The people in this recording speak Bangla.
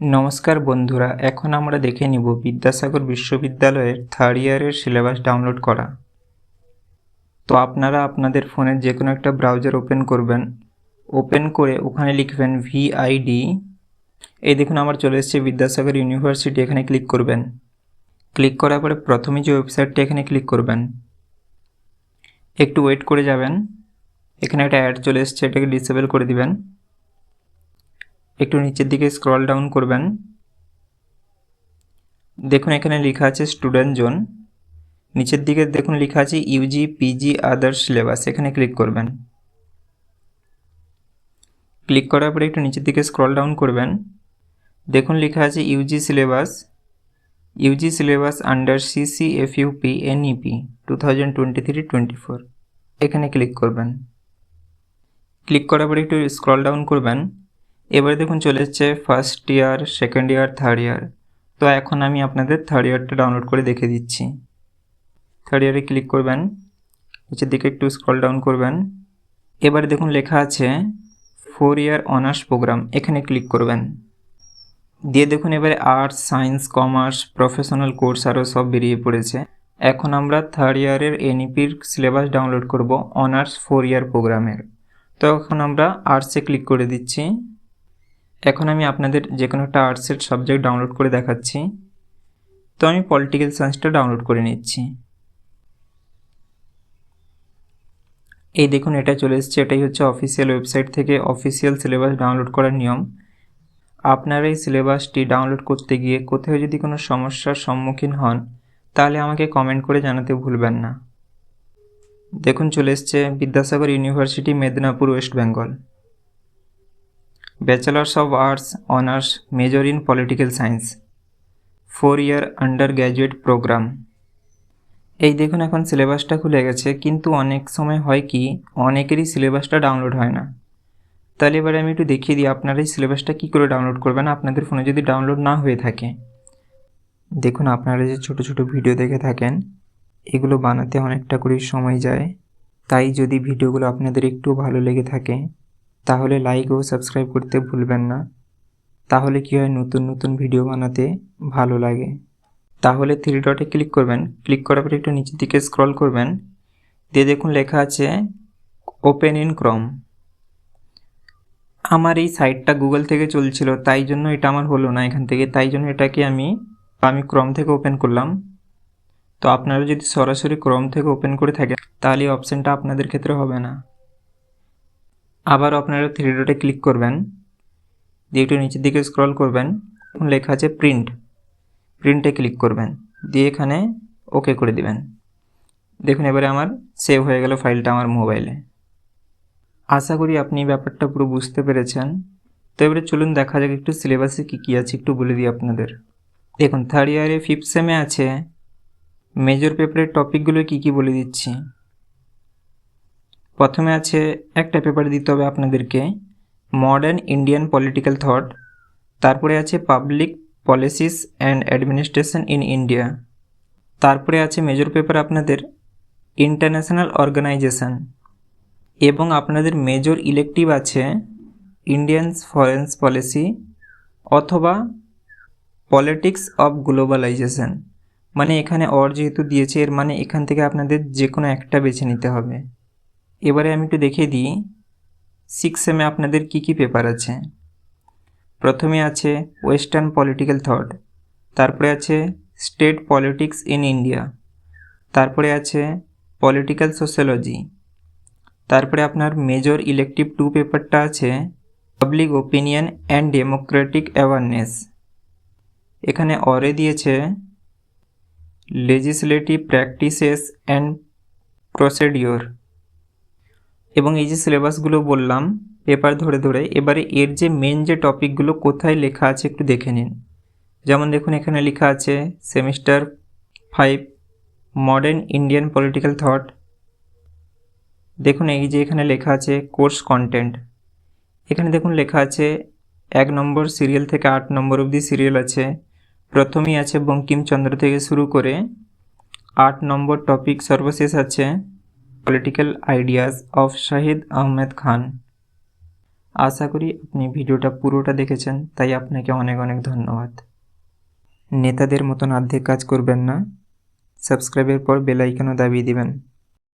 নমস্কার বন্ধুরা, এখন আমরা দেখে নিব বিদ্যাসাগর বিশ্ববিদ্যালয়ের থার্ড ইয়ারের সিলেবাস ডাউনলোড করা। তো আপনারা আপনাদের ফোনের যে কোনো একটা ব্রাউজার ওপেন করবেন। ওপেন করে ওখানে লিখবেন ভিআইডি এই দেখুন, আমার চলে এসেছে বিদ্যাসাগর ইউনিভার্সিটি, এখানে ক্লিক করবেন। ক্লিক করার পরে প্রথমে যে ওয়েবসাইটটা এখানে ক্লিক করবেন। একটু ওয়েট করে যাবেন। এখানে একটা অ্যাড চলে এসছে, এটাকে ডিসেবল করে দিবেন। একটু নিচের দিকে স্ক্রল ডাউন করবেন। দেখুন এখানে লেখা আছে স্টুডেন্ট জোন নিচের দিকে দেখুন লেখা আছে ইউজি পিজি আদার্স সিলেবাস এখানে ক্লিক করবেন। ক্লিক করার পরে একটু নিচের দিকে স্ক্রল ডাউন করবেন। দেখুন লেখা আছে UG syllabus UG syllabus under CC F UP NEP two thousand twenty three twenty four এখানে ক্লিক করবেন। ক্লিক করার পরে একটু স্ক্রল ডাউন করবেন। এবারে দেখুন চলে এসছে first year second year third year তো এখন আমি আপনাদের থার্ড ইয়ারটা ডাউনলোড করে দেখে দিচ্ছি। থার্ড ইয়ারে ক্লিক করবেন, নিচের দিকে একটু স্ক্রল ডাউন করবেন। এবারে দেখুন লেখা আছে ফোর ইয়ার অনার্স প্রোগ্রাম এখানে ক্লিক করবেন। দিয়ে দেখুন এবারে arts science commerce professional course আরও সব বেরিয়ে পড়েছে। এখন আমরা থার্ড ইয়ারের এনইপির সিলেবাস ডাউনলোড করব অনার্স ফোর ইয়ার প্রোগ্রামের তো এখন আমরা আর্টসে ক্লিক করে দিচ্ছি। এখন আমি আপনাদের যে কোনো একটা আর্টসের সাবজেক্ট ডাউনলোড করে দেখাচ্ছি। তো আমি পলিটিক্যাল সায়েন্সটা ডাউনলোড করে নিচ্ছি। এই দেখুন, এটা চলে এসছে, এটাই হচ্ছে অফিসিয়াল ওয়েবসাইট থেকে অফিসিয়াল সিলেবাস ডাউনলোড করার নিয়ম। আপনারা এই সিলেবাসটি ডাউনলোড করতে গিয়ে কোথাও যদি কোনো সমস্যার সম্মুখীন হন, তাহলে আমাকে কমেন্ট করে জানাতে ভুলবেন না। দেখুন, চলে এসছে Vidyasagar university, Medinipur, West Bengal. Bachelors of arts honours major in political science four year undergraduate program এই দেখুন, এখন সিলেবাসটা খুলে গেছে, কিন্তু অনেক সময় হয় কি, অনেকেরই সিলেবাসটা ডাউনলোড হয় না। তাহলে এবারে আমি একটু দেখিয়ে দিই, আপনারা এই সিলেবাসটা কী করে ডাউনলোড করবেন, আপনাদের ফোনে যদি ডাউনলোড না হয়ে থাকে। দেখুন, আপনারা যে ছোট ছোট ভিডিও দেখে থাকেন, এগুলো বানাতে অনেকটা করে সময় যায়। তাই যদি ভিডিওগুলো আপনাদের একটু ভালো লেগে থাকে তাহলে লাইক ও সাবস্ক্রাইব করতে ভুলবেন না। তাহলে কী হয়? নতুন নতুন ভিডিও বানাতে ভালো লাগে। তাহলে থ্রি ডটে ক্লিক করবেন। ক্লিক করার পরে একটু নিচের দিকে স্ক্রল করবেন। দিয়ে দেখুন লেখা আছে ওপেন ইন ক্রম আমার এই সাইটটা গুগল থেকে চলছিল, তাই জন্য এটা আমার হলো না এখান থেকে। তাই জন্য এটাকে আমি আমি ক্রম থেকে ওপেন করলাম। তো আপনারা যদি সরাসরি ক্রম থেকে ওপেন করে থাকেন, তাহলে এই অপশানটা আপনাদের ক্ষেত্রে হবে না। আবার আপনারা থ্রি ডটে ক্লিক করবেন। দিয়ে একটু নিচের দিকে স্ক্রল করবেন। লেখা আছে প্রিন্ট প্রিন্টে ক্লিক করবেন। দিয়ে এখানে ওকে করে দিবেন। দেখুন, এবারে আমার সেভ হয়ে গেল ফাইলটা আমার মোবাইলে আশা করি আপনি ব্যাপারটা পুরো বুঝতে পেরেছেন। তো এবারে চলুন দেখা যাক একটু সিলেবাসে কী কী আছে, একটু বলে দিই আপনাদের। দেখুন থার্ড ইয়ারে ফিফথ সেমে আছে। মেজর পেপারের টপিকগুলো কী কী বলে দিচ্ছি? প্রথমে আছে একটা পেপার দিতে হবে আপনাদেরকে মডার্ন ইন্ডিয়ান পলিটিক্যাল থট তারপরে আছে public policies and administration in India তারপরে আছে মেজর পেপার আপনাদের ইন্টারন্যাশনাল অর্গানাইজেশন এবং আপনাদের মেজর ইলেকটিভ আছে ইন্ডিয়ানস ফরেন্স পলিসি অথবা পলিটিক্স অফ গ্লোবালাইজেশন মানে এখানে অর যেহেতু দিয়েছে, এর মানে এখান থেকে আপনাদের যে কোনো একটা বেছে নিতে হবে। এবারে আমি একটু দেখিয়ে দিই সিক্স সেমে আপনাদের কি কি পেপার আছে। প্রথমে আছে ওয়েস্টার্ন পলিটিক্যাল থট তারপরে আছে স্টেট পলিটিক্স ইন ইন্ডিয়া তারপরে আছে পলিটিক্যাল সোশ্যালজি তারপরে আপনার মেজর ইলেকটিভ টু পেপারটা আছে public opinion and democratic awareness এখানে অরে দিয়েছে লেজিসলেটিভ প্র্যাকটিসেস অ্যান্ড প্রসিডিওর এবং এই যে সিলেবাসগুলো বললাম, পেপার ধরে ধরে, এবারে এর যে মেন যে টপিকগুলো কোথায় লেখা আছে একটু দেখে নিন। যেমন দেখুন, এখানে লেখা আছে, semester five, modern Indian political thought. দেখুন, এই যে এখানে লেখা আছে, কোর্স কন্টেন্ট। এখানে দেখুন, লেখা আছে, এক নম্বর সিরিয়াল থেকে আট নম্বর অবধি সিরিয়াল আছে। প্রথমেই আছে, বঙ্কিমচন্দ্র থেকে শুরু করে আট নম্বর টপিক সর্বশেষ আছে। Political ideas of Shahid Ahmed Khan আশা করি আপনি ভিডিওটা পুরোটা দেখেছেন, তাই আপনাকে অনেক অনেক ধন্যবাদ। নেতাদের মতন অর্ধেক কাজ করবেন না। সাবস্ক্রাইবের পর বেল আইকনও দাবিয়ে দিবেন।